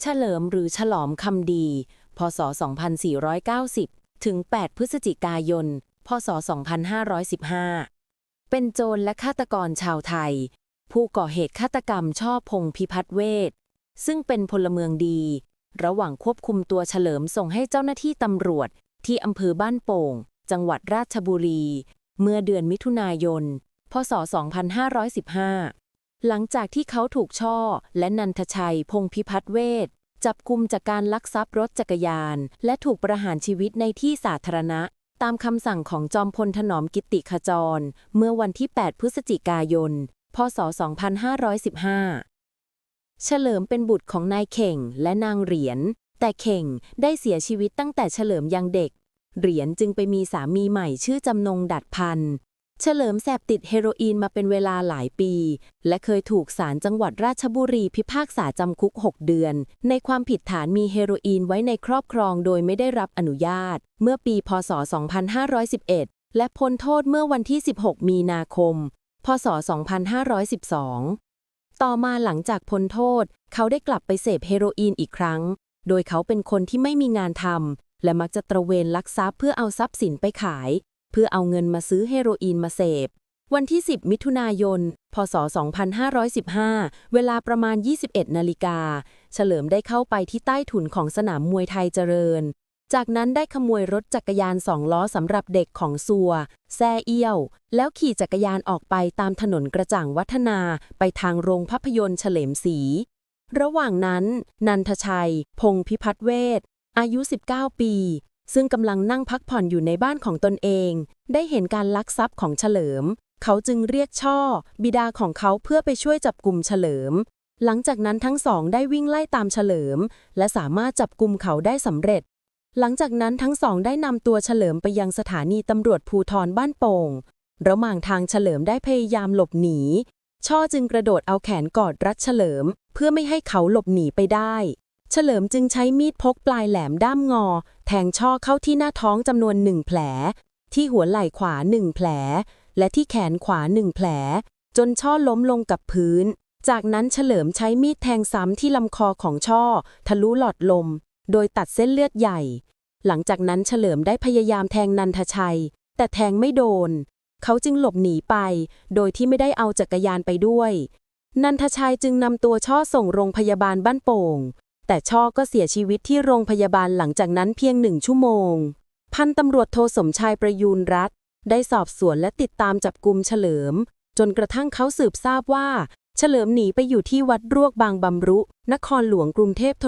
เฉลิมหรือฉลอมคำดี พศ 2490 ถึง 8 พฤศจิกายน พศ 2515 เป็นโจรและฆาตกรชาวไทย ผู้ก่อเหตุฆาตกรรมช่อพงพิพัฒน์เวทซึ่งเป็นพลเมืองดี ระหว่างควบคุมตัวเฉลิมส่งให้เจ้าหน้าที่ตำรวจ ที่อำเภอบ้านโป่ง จังหวัดราชบุรี เมื่อเดือนมิถุนายน พศ 2515 หลังจากที่เขาถูกช่อ และนันทชัย พงพิพัฒน์เวทจับกุมจากการลักทรัพย์รถจักรยาน และถูกประหารชีวิตในที่สาธารณะ ตามคำสั่งของจอมพลถนอมกิติขจร เมื่อวันที่ 8 พฤศจิกายน พศ 2515 เฉลิมเป็นบุตรของนายเข่งและนางเหรียญ แต่เข่งได้เสียชีวิตตั้งแต่เฉลิมยังเด็ก เหรียญจึงไปมีสามีใหม่ชื่อจำนงดัดพันธ เฉลิมแสบติดเฮโรอีนมาเป็นเวลาหลายปี และเคยถูกศาลจังหวัดราชบุรีพิพากษาจำคุก 6 เดือน ในความผิดฐานมีเฮโรอีนไว้ในครอบครองโดยไม่ได้รับอนุญาต เมื่อปีพศ 2511 และพ้นโทษเมื่อวันที่ 16 มีนาคม พศ 2512 ต่อมาหลังจากพ้นโทษ เขาได้กลับไปเสพเฮโรอีนอีกครั้ง โดยเขาเป็นคนที่ไม่มีงานทำและมักจะตระเวนลักทรัพย์เพื่อเอาทรัพย์สินไปขาย พื่อเอาเงินมาซื้อเฮโรอีนมาเสพ วันที่ 10 มิถุนายน พศ 2515 เวลาประมาณ 21 นาฬิกา เฉลิมได้เข้าไปที่ใต้ถุนของสนามมวยไทยเจริญ จากนั้นได้ขโมยรถจักรยานสองล้อสำหรับเด็กของซัว แซ่เอี้ยว แล้วขี่จักรยานออกไปตามถนนกระจ่างวัฒนาไปทางโรงภาพยนตร์เฉลิมศรีระหว่างนั้น นันทชัย พงพิพัฒเวทอายุ 19 ปี ซึ่งกำลังนั่งพักผ่อนอยู่ในบ้านของตนเอง ได้เห็นการลักทรัพย์ของเฉลิม เขาจึงเรียกช่อ บิดาของเขาเพื่อไปช่วยจับกลุ่มเฉลิม หลังจากนั้นทั้งสองได้วิ่งไล่ตามเฉลิม และสามารถจับกลุ่มเขาได้สำเร็จ หลังจากนั้นทั้งสองได้นำตัวเฉลิมไปยังสถานีตำรวจภูทรบ้านโป่งระหว่างทางเฉลิมได้พยายามหลบหนี ช่อจึงกระโดดเอาแขนกอดรัดเฉลิม เพื่อไม่ให้เขาหลบหนีไปได้ เฉลิมจึงใช้มีดพกปลายแหลมด้ามงอ แทงช่อเข้าที่หน้าท้องจำนวนหนึ่งแผล ที่หัวไหล่ขวาหนึ่งแผล และที่แขนขวาหนึ่งแผล จนช่อล้มลงกับพื้น จากนั้นเฉลิมใช้มีดแทงซ้ำที่ลำคอของช่อ ทะลุหลอดลม โดยตัดเส้นเลือดใหญ่ หลังจากนั้นเฉลิมได้พยายามแทงนันทชัย แต่แทงไม่โดน เขาจึงหลบหนีไป โดยที่ไม่ได้เอาจักรยานไปด้วย นันทชัยจึงนำตัวช่อส่งโรงพยาบาลบ้านโป่ง แต่ช่อก็เสียชีวิตที่โรงพยาบาลหลังจากนั้นเพียงหนึ่งชั่วโมง พันตำรวจโทสมชายประยูนรัตน์ได้สอบสวนและติดตามจับกลุ่มเฉลิม จนกระทั่งเขาสืบทราบว่า เฉลิมหนีไปอยู่ที่วัดรวกบางบำรุ นครหลวงกรุงเทพธน